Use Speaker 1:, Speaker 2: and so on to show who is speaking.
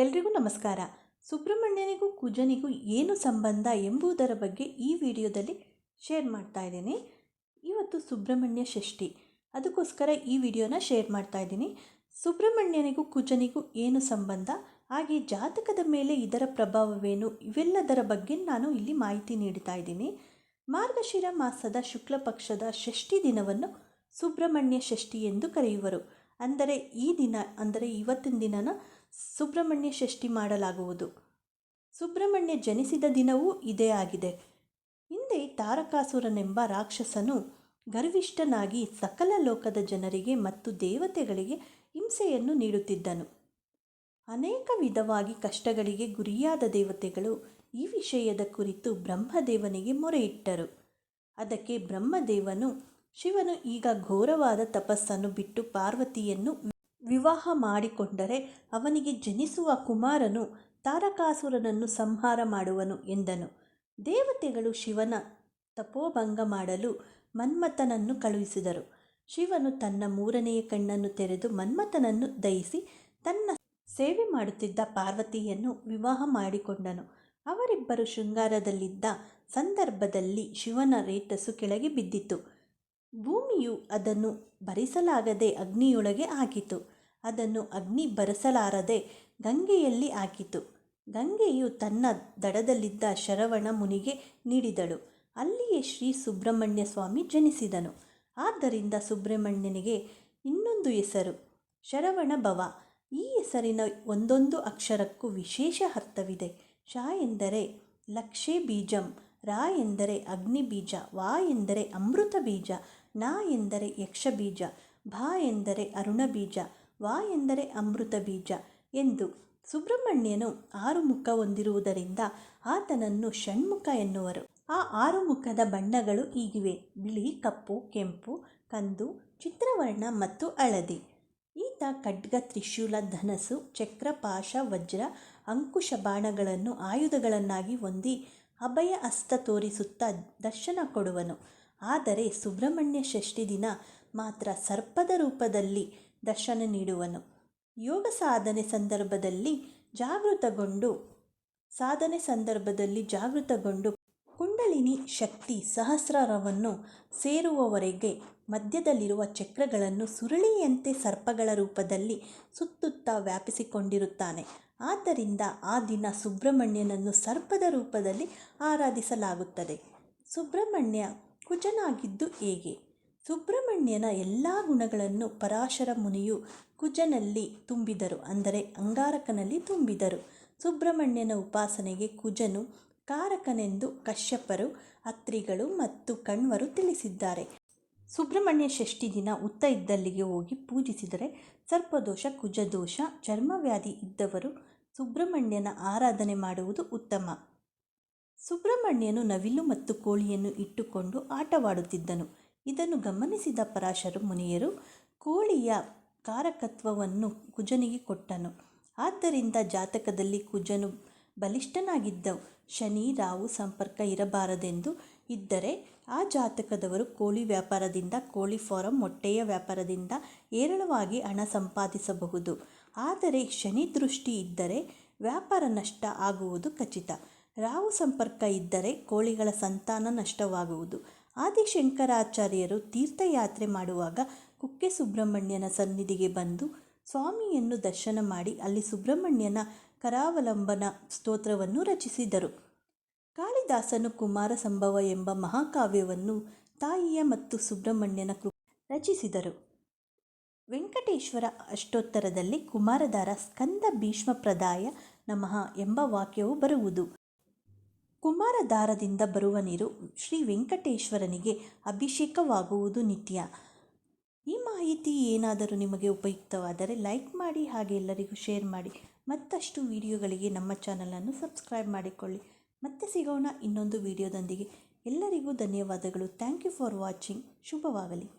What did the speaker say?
Speaker 1: ಎಲ್ರಿಗೂ ನಮಸ್ಕಾರ. ಸುಬ್ರಹ್ಮಣ್ಯನಿಗೂ ಕುಜನಿಗೂ ಏನು ಸಂಬಂಧ ಎಂಬುದರ ಬಗ್ಗೆ ಈ ವಿಡಿಯೋದಲ್ಲಿ ಶೇರ್ ಮಾಡ್ತಾ ಇದ್ದೀನಿ. ಇವತ್ತು ಸುಬ್ರಹ್ಮಣ್ಯ ಷಷ್ಠಿ. ಅದಕ್ಕೋಸ್ಕರ ಈ ವಿಡಿಯೋನ ಶೇರ್ ಮಾಡ್ತಾ ಇದ್ದೀನಿ. ಸುಬ್ರಹ್ಮಣ್ಯನಿಗೂ ಕುಜನಿಗೂ ಏನು ಸಂಬಂಧ? ಹಾಗೆ ಜಾತಕದ ಮೇಲೆ ಇದರ ಪ್ರಭಾವವೇನು? ಇವೆಲ್ಲದರ ಬಗ್ಗೆ ನಾನು ಇಲ್ಲಿ ಮಾಹಿತಿ ನೀಡ್ತಾ ಇದ್ದೀನಿ. ಮಾರ್ಗಶಿರ ಮಾಸದ ಶುಕ್ಲ ಪಕ್ಷದ ಷಷ್ಠಿ ದಿನವನ್ನು ಸುಬ್ರಹ್ಮಣ್ಯ ಷಷ್ಠಿ ಎಂದು ಕರೆಯುವರು. ಅಂದರೆ ಈ ದಿನ, ಅಂದರೆ ಇವತ್ತಿನ ದಿನನ ಸುಬ್ರಹ್ಮಣ್ಯ ಷಷ್ಠಿ ಮಾಡಲಾಗುವುದು. ಸುಬ್ರಹ್ಮಣ್ಯ ಜನಿಸಿದ ದಿನವೂ ಇದೇ ಆಗಿದೆ. ಹಿಂದೆ ತಾರಕಾಸುರನೆಂಬ ರಾಕ್ಷಸನು ಗರ್ವಿಷ್ಠನಾಗಿ ಸಕಲ ಲೋಕದ ಜನರಿಗೆ ಮತ್ತು ದೇವತೆಗಳಿಗೆ ಹಿಂಸೆಯನ್ನು ನೀಡುತ್ತಿದ್ದನು. ಅನೇಕ ವಿಧವಾಗಿ ಕಷ್ಟಗಳಿಗೆ ಗುರಿಯಾದ ದೇವತೆಗಳು ಈ ವಿಷಯದ ಕುರಿತು ಬ್ರಹ್ಮದೇವನಿಗೆ ಮೊರೆಯಿಟ್ಟರು. ಅದಕ್ಕೆ ಬ್ರಹ್ಮದೇವನು ಶಿವನು ಈಗ ಘೋರವಾದ ತಪಸ್ಸನ್ನು ಬಿಟ್ಟು ಪಾರ್ವತಿಯನ್ನು ವಿವಾಹ ಮಾಡಿಕೊಂಡರೆ ಅವನಿಗೆ ಜನಿಸುವ ಕುಮಾರನು ತಾರಕಾಸುರನನ್ನು ಸಂಹಾರ ಮಾಡುವನು ಎಂದನು. ದೇವತೆಗಳು ಶಿವನ ತಪೋಭಂಗ ಮಾಡಲು ಮನ್ಮಥನನ್ನು ಕಳುಹಿಸಿದರು. ಶಿವನು ತನ್ನ ಮೂರನೆಯ ಕಣ್ಣನ್ನು ತೆರೆದು ಮನ್ಮಥನನ್ನು ದಯಿಸಿ ತನ್ನ ಸೇವೆ ಮಾಡುತ್ತಿದ್ದ ಪಾರ್ವತಿಯನ್ನು ವಿವಾಹ ಮಾಡಿಕೊಂಡನು. ಅವರಿಬ್ಬರು ಶೃಂಗಾರದಲ್ಲಿದ್ದ ಸಂದರ್ಭದಲ್ಲಿ ಶಿವನ ರೇತಸ್ಸು ಕೆಳಗೆ ಬಿದ್ದಿತು. ಭೂಮಿಯು ಅದನ್ನು ಭರಿಸಲಾಗದೆ ಅಗ್ನಿಯೊಳಗೆ ಹಾಕಿತು ಅದನ್ನು ಅಗ್ನಿ ಬರಸಲಾರದೆ ಗಂಗೆಯಲ್ಲಿ ಹಾಕಿತು. ಗಂಗೆಯು ತನ್ನ ದಡದಲ್ಲಿದ್ದ ಶರವಣ ಮುನಿಗೆ ನೀಡಿದಳು. ಅಲ್ಲಿಯೇ ಶ್ರೀ ಸುಬ್ರಹ್ಮಣ್ಯ ಸ್ವಾಮಿ ಜನಿಸಿದನು. ಆದ್ದರಿಂದ ಸುಬ್ರಹ್ಮಣ್ಯನಿಗೆ ಇನ್ನೊಂದು ಹೆಸರು, ಶರವಣ ಭವ. ಈ ಹೆಸರಿನ ಒಂದೊಂದು ಅಕ್ಷರಕ್ಕೂ ವಿಶೇಷ ಅರ್ಥವಿದೆ. ಶ ಎಂದರೆ ಲಕ್ಷೇ ಬೀಜಂ, ರಾ ಎಂದರೆ ಅಗ್ನಿ ಬೀಜ, ವಾ ಎಂದರೆ ಅಮೃತ ಬೀಜ, ನಾ ಎಂದರೆ ಯಕ್ಷ ಬೀಜ ಭಾ ಎಂದರೆ ಅರುಣ ಬೀಜ ವಾ ಎಂದರೆ ಅಮೃತ ಬೀಜ ಎಂದು ಸುಬ್ರಹ್ಮಣ್ಯನು ಆರು ಮುಖ ಹೊಂದಿರುವುದರಿಂದ ಆತನನ್ನು ಷಣ್ಮುಖ ಎನ್ನುವರು. ಆ ಆರು ಮುಖದ ಬಣ್ಣಗಳು ಹೀಗಿವೆ ಬಿಳಿ, ಕಪ್ಪು, ಕೆಂಪು, ಕಂದು, ಚಿತ್ರವರ್ಣ ಮತ್ತು ಹಳದಿ. ಈತ ಖಡ್ಗ, ತ್ರಿಶೂಲ ಧನಸು ಚಕ್ರ, ಪಾಶ, ವಜ್ರ, ಅಂಕುಶ ಬಾಣಗಳನ್ನು ಆಯುಧಗಳನ್ನಾಗಿ ಹೊಂದಿ ಅಭಯ ಅಸ್ತ ತೋರಿಸುತ್ತಾ ದರ್ಶನ ಕೊಡುವನು. ಆದರೆ ಸುಬ್ರಹ್ಮಣ್ಯ ಷಷ್ಠಿ ದಿನ ಮಾತ್ರ ಸರ್ಪದ ರೂಪದಲ್ಲಿ ದರ್ಶನ ನೀಡುವನು. ಯೋಗ ಸಾಧನೆ ಸಂದರ್ಭದಲ್ಲಿ ಜಾಗೃತಗೊಂಡು, ಸಾಧನೆ ಸಂದರ್ಭದಲ್ಲಿ ಜಾಗೃತಗೊಂಡು ಕುಂಡಲಿನಿ ಶಕ್ತಿ ಸಹಸ್ರಾರವನ್ನು ಸೇರುವವರೆಗೆ ಮಧ್ಯದಲ್ಲಿರುವ ಚಕ್ರಗಳನ್ನು ಸುರುಳಿಯಂತೆ ಸರ್ಪಗಳ ರೂಪದಲ್ಲಿ ಸುತ್ತುತ್ತಾ ವ್ಯಾಪಿಸಿಕೊಂಡಿರುತ್ತಾನೆ. ಆದ್ದರಿಂದ ಆ ದಿನ ಸುಬ್ರಹ್ಮಣ್ಯನನ್ನು ಸರ್ಪದ ರೂಪದಲ್ಲಿ ಆರಾಧಿಸಲಾಗುತ್ತದೆ. ಸುಬ್ರಹ್ಮಣ್ಯ ಕುಜನಾಗಿದ್ದು ಹೇಗೆ? ಸುಬ್ರಹ್ಮಣ್ಯನ ಎಲ್ಲ ಗುಣಗಳನ್ನು ಪರಾಶರ ಮುನಿಯು ಕುಜನಲ್ಲಿ ತುಂಬಿದರು, ಅಂದರೆ ಅಂಗಾರಕನಲ್ಲಿ ತುಂಬಿದರು. ಸುಬ್ರಹ್ಮಣ್ಯನ ಉಪಾಸನೆಗೆ ಕುಜನು ಕಾರಕನೆಂದು ಕಶ್ಯಪರು, ಅತ್ರಿಗಳು ಮತ್ತು ಕಣ್ವರು ತಿಳಿಸಿದ್ದಾರೆ. ಸುಬ್ರಹ್ಮಣ್ಯ ಷಷ್ಠಿ ದಿನ ಉತ್ತ ಇದ್ದಲ್ಲಿಗೆ ಹೋಗಿ ಪೂಜಿಸಿದರೆ ಸರ್ಪದೋಷ, ಕುಜದೋಷ, ಚರ್ಮವ್ಯಾಧಿ ಇದ್ದವರು ಸುಬ್ರಹ್ಮಣ್ಯನ ಆರಾಧನೆ ಮಾಡುವುದು ಉತ್ತಮ. ಸುಬ್ರಹ್ಮಣ್ಯನು ನವಿಲು ಮತ್ತು ಕೋಳಿಯನ್ನು ಇಟ್ಟುಕೊಂಡು ಆಟವಾಡುತ್ತಿದ್ದನು. ಇದನ್ನು ಗಮನಿಸಿದ ಪರಾಶರು ಮುನಿಯರು ಕೋಳಿಯ ಕಾರಕತ್ವವನ್ನು ಕುಜನಿಗೆ ಕೊಟ್ಟನು. ಆದ್ದರಿಂದ ಜಾತಕದಲ್ಲಿ ಕುಜನು ಬಲಿಷ್ಠನಾಗಿದ್ದವು ಶನಿ ರಾವು ಸಂಪರ್ಕ ಇರಬಾರದೆಂದು ಇದ್ದರೆ ಆ ಜಾತಕದವರು ಕೋಳಿ ವ್ಯಾಪಾರದಿಂದ, ಕೋಳಿ ಫಾರಂ, ಮೊಟ್ಟೆಯ ವ್ಯಾಪಾರದಿಂದ ಹೇರಳವಾಗಿ ಹಣ ಸಂಪಾದಿಸಬಹುದು. ಆದರೆ ಶನಿ ದೃಷ್ಟಿ ಇದ್ದರೆ ವ್ಯಾಪಾರ ನಷ್ಟ ಆಗುವುದು ಖಚಿತ. ರಾವು ಸಂಪರ್ಕ ಇದ್ದರೆ ಕೋಳಿಗಳ ಸಂತಾನ ನಷ್ಟವಾಗುವುದು. ಆದಿಶಂಕರಾಚಾರ್ಯರು ತೀರ್ಥಯಾತ್ರೆ ಮಾಡುವಾಗ ಕುಕ್ಕೆ ಸುಬ್ರಹ್ಮಣ್ಯನ ಸನ್ನಿಧಿಗೆ ಬಂದು ಸ್ವಾಮಿಯನ್ನು ದರ್ಶನ ಮಾಡಿ ಅಲ್ಲಿ ಸುಬ್ರಹ್ಮಣ್ಯನ ಕರಾವಲಂಬನ ಸ್ತೋತ್ರವನ್ನು ರಚಿಸಿದರು. ಕಾಳಿದಾಸನು ಕುಮಾರ ಸಂಭವ ಎಂಬ ಮಹಾಕಾವ್ಯವನ್ನು ತಾಯಿಯ ಮತ್ತು ಸುಬ್ರಹ್ಮಣ್ಯನ ಕೃ ರಚಿಸಿದರು. ವೆಂಕಟೇಶ್ವರ ಅಷ್ಟೋತ್ತರದಲ್ಲಿ ಕುಮಾರಧಾರ ಸ್ಕಂದ ಭೀಷ್ಮ ಪ್ರದಾಯ ನಮಃ ಎಂಬ ವಾಕ್ಯವು ಬರುವುದು. ಕುಮಾರಧಾರದಿಂದ ಬರುವ ನೀರು ಶ್ರೀ ವೆಂಕಟೇಶ್ವರನಿಗೆ ಅಭಿಷೇಕವಾಗುವುದು ನಿತ್ಯ. ಈ ಮಾಹಿತಿ ಏನಾದರೂ ನಿಮಗೆ ಉಪಯುಕ್ತವಾದರೆ ಲೈಕ್ ಮಾಡಿ ಹಾಗೆ ಎಲ್ಲರಿಗೂ ಶೇರ್ ಮಾಡಿ. ಮತ್ತಷ್ಟು ವಿಡಿಯೋಗಳಿಗೆ ನಮ್ಮ ಚಾನಲನ್ನು ಸಬ್ಸ್ಕ್ರೈಬ್ ಮಾಡಿಕೊಳ್ಳಿ. ಮತ್ತೆ ಸಿಗೋಣ ಇನ್ನೊಂದು ವಿಡಿಯೋದೊಂದಿಗೆ. ಎಲ್ಲರಿಗೂ ಧನ್ಯವಾದಗಳು. Thank you for watching. ಶುಭವಾಗಲಿ.